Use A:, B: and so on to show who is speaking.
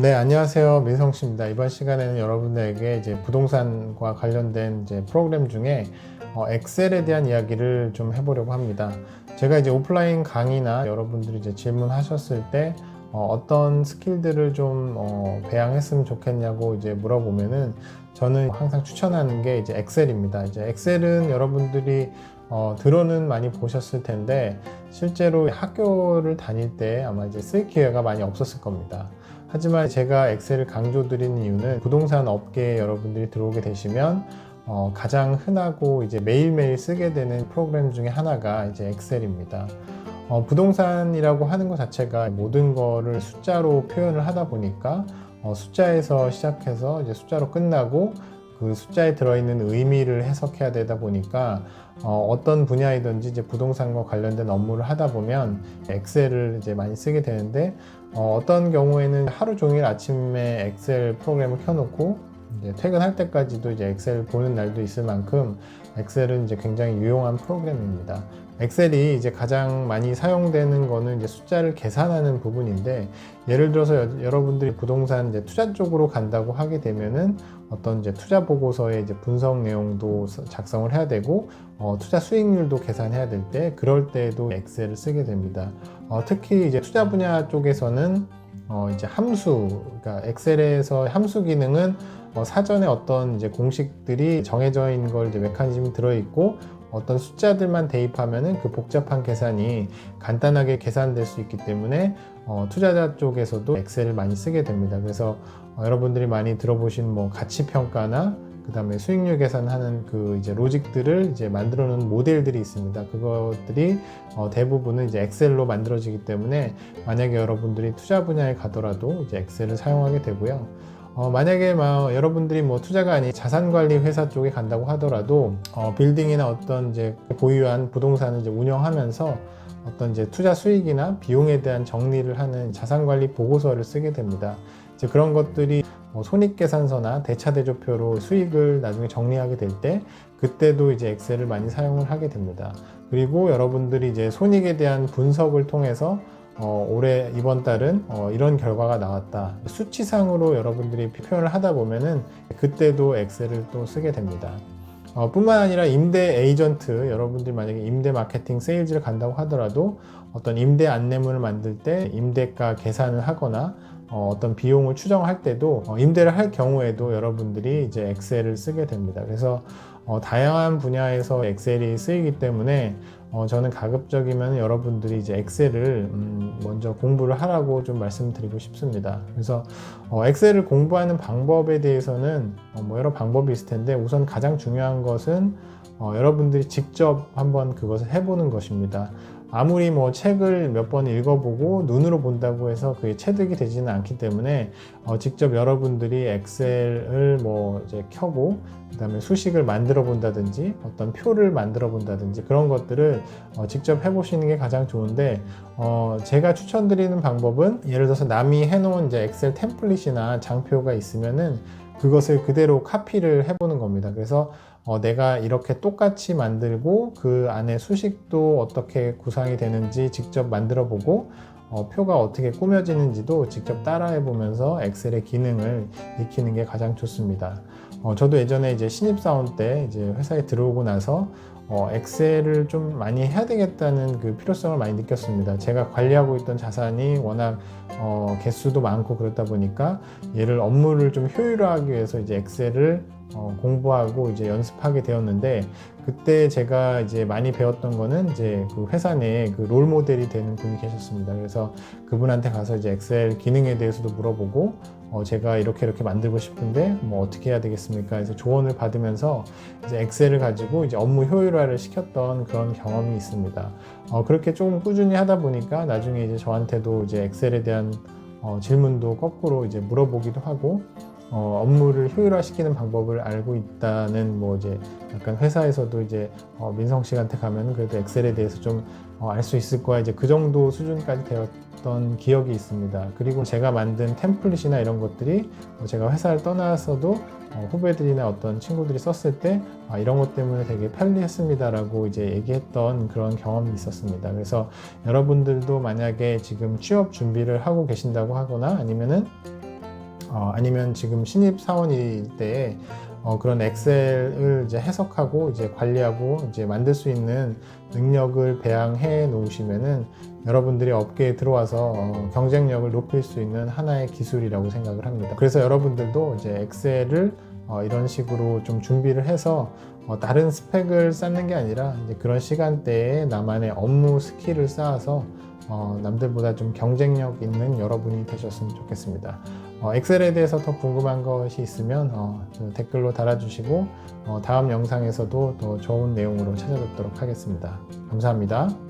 A: 네, 안녕하세요. 민성 씨입니다. 이번 시간에는 여러분들에게 이제 부동산과 관련된 이제 프로그램 중에 어, 엑셀에 대한 이야기를 좀 해보려고 합니다. 제가 이제 오프라인 강의나 여러분들이 이제 질문하셨을 때 어, 떤 스킬들을 좀 어, 배양했으면 좋겠냐고 이제 물어보면은 저는 항상 추천하는 게 이제 엑셀입니다. 이제 엑셀은 여러분들이 어, 들어는 많이 보셨을 텐데 실제로 학교를 다닐 때 아마 이제 쓸 기회가 많이 없었을 겁니다. 하지만 제가 엑셀을 강조드리는 이유는 부동산 업계에 여러분들이 들어오게 되시면 어, 가장 흔하고 이제 매일매일 쓰게 되는 프로그램 중에 하나가 이제 엑셀입니다. 어, 부동산이라고 하는 것 자체가 모든 거를 숫자로 표현을 하다 보니까 어, 숫자에서 시작해서 이제 숫자로 끝나고 그 숫자에 들어있는 의미를 해석해야 되다 보니까 어, 떤 분야이든지 이제 부동산과 관련된 업무를 하다 보면 엑셀을 이제 많이 쓰게 되는데 어, 떤 경우에는 하루 종일 아침에 엑셀 프로그램을 켜놓고 이제 퇴근할 때까지도 이제 엑셀 보는 날도 있을 만큼 엑셀은 이제 굉장히 유용한 프로그램입니다. 엑셀이 이제 가장 많이 사용되는 거는 이제 숫자를 계산하는 부분인데 예를 들어서 여, 러분들이 부동산 이제 투자 쪽으로 간다고 하게 되면은 어떤 이제 투자 보고서의 이제 분석 내용도 작성을 해야 되고 어, 투자 수익률도 계산해야 될 때 그럴 때에도 엑셀을 쓰게 됩니다. 어, 특히 이제 투자 분야 쪽에서는 어, 이제 함수, 그러니까 엑셀에서 함수 기능은 어, 사전에 어떤 이제 공식들이 정해져 있는 걸 이제 메커니즘이 들어있고 어떤 숫자들만 대입하면은 그 복잡한 계산이 간단하게 계산될 수 있기 때문에 어, 투자자 쪽에서도 엑셀을 많이 쓰게 됩니다. 그래서 어, 여러분들이 많이 들어보신 뭐 가치 평가나 그 다음에 수익률 계산하는 그 이제 로직들을 이제 만들어 놓은 모델들이 있습니다. 그것들이 어, 대부분은 이제 엑셀로 만들어지기 때문에 만약에 여러분들이 투자 분야에 가더라도 이제 엑셀을 사용하게 되고요. 어, 만약에 뭐 여러분들이 뭐 투자가 아닌 자산관리 회사 쪽에 간다고 하더라도 어, 빌딩이나 어떤 이제 보유한 부동산을 이제 운영하면서 어떤 이제 투자 수익이나 비용에 대한 정리를 하는 자산관리 보고서를 쓰게 됩니다. 이제 그런 것들이 뭐 손익계산서나 대차대조표로 수익을 나중에 정리하게 될 때 그때도 이제 엑셀을 많이 사용을 하게 됩니다. 그리고 여러분들이 이제 손익에 대한 분석을 통해서 어, 올해 이번 달은 어, 이런 결과가 나왔다. 수치상으로 여러분들이 표현을 하다 보면은 그때도 엑셀을 또 쓰게 됩니다. 어, 뿐만 아니라 임대 에이전트 여러분들이 만약에 임대 마케팅 세일즈를 간다고 하더라도 어떤 임대 안내문을 만들 때 임대가 계산을 하거나 어, 떤 비용을 추정할 때도 어, 임대를 할 경우에도 여러분들이 이제 엑셀을 쓰게 됩니다. 그래서 어, 다양한 분야에서 엑셀이 쓰이기 때문에 어, 저는 가급적이면 여러분들이 이제 엑셀을 음, 먼저 공부를 하라고 좀 말씀드리고 싶습니다. 그래서 어, 엑셀을 공부하는 방법에 대해서는 어, 뭐 여러 방법이 있을 텐데 우선 가장 중요한 것은 어, 여러분들이 직접 한번 그것을 해보는 것입니다. 아무리 뭐 책을 몇 번 읽어보고 눈으로 본다고 해서 그게 체득이 되지는 않기 때문에 어 직접 여러분들이 엑셀을 뭐 이제 켜고 그다음에 수식을 만들어 본다든지 어떤 표를 만들어 본다든지 그런 것들을 어 직접 해보시는 게 가장 좋은데 어 제가 추천드리는 방법은 예를 들어서 남이 해놓은 이제 엑셀 템플릿이나 장표가 있으면은 그것을 그대로 카피를 해보는 겁니다. 그래서 어, 내가 이렇게 똑같이 만들고 그 안에 수식도 어떻게 구성이 되는지 직접 만들어 보고 어, 표가 어떻게 꾸며지는지도 직접 따라해 보면서 엑셀의 기능을 익히는 게 가장 좋습니다. 어, 저도 예전에 이제 신입사원 때 이제 회사에 들어오고 나서 어, 엑셀을 좀 많이 해야 되겠다는 그 필요성을 많이 느꼈습니다. 제가 관리하고 있던 자산이 워낙 어, 개수도 많고 그렇다 보니까 얘를 업무를 좀 효율화하기 위해서 이제 엑셀을 어, 공부하고 이제 연습하게 되었는데 그때 제가 이제 많이 배웠던 거는 이제 그 회사 내에 그 롤 모델이 되는 분이 계셨습니다. 그래서 그분한테 가서 이제 엑셀 기능에 대해서도 물어보고 어, 제가 이렇게 이렇게 만들고 싶은데 뭐 어떻게 해야 되겠습니까? 그래서 조언을 받으면서 이제 엑셀을 가지고 이제 업무 효율화를 시켰던 그런 경험이 있습니다. 어, 그렇게 조금 꾸준히 하다 보니까 나중에 이제 저한테도 이제 엑셀에 대한 어, 질문도 거꾸로 이제 물어보기도 하고 어, 업무를 효율화시키는 방법을 알고 있다는 뭐 이제 약간 회사에서도 이제 어, 민성 씨한테 가면 그래도 엑셀에 대해서 좀 알수 어, 있을 거야 이제 그 정도 수준까지 되었던 기억이 있습니다. 그리고 제가 만든 템플릿이나 이런 것들이 뭐 제가 회사를 떠나서도 어, 후배들이나 어떤 친구들이 썼을 때 아, 이런 것 때문에 되게 편리했습니다라고 이제 얘기했던 그런 경험이 있었습니다. 그래서 여러분들도 만약에 지금 취업 준비를 하고 계신다고 하거나 아니면은 어, 아니면 지금 신입 사원일 때에 어, 그런 엑셀을 이제 해석하고 이제 관리하고 이제 만들 수 있는 능력을 배양해 놓으시면은 여러분들이 업계에 들어와서 어, 경쟁력을 높일 수 있는 하나의 기술이라고 생각을 합니다. 그래서 여러분들도 이제 엑셀을 어, 이런 식으로 좀 준비를 해서 어, 다른 스펙을 쌓는 게 아니라 이제 그런 시간대에 나만의 업무 스킬을 쌓아서 어, 남들보다 좀 경쟁력 있는 여러분이 되셨으면 좋겠습니다. 어, 엑셀에 대해서 더 궁금한 것이 있으면 어, 저 댓글로 달아주시고 어, 다음 영상에서도 더 좋은 내용으로 찾아뵙도록 하겠습니다. 감사합니다.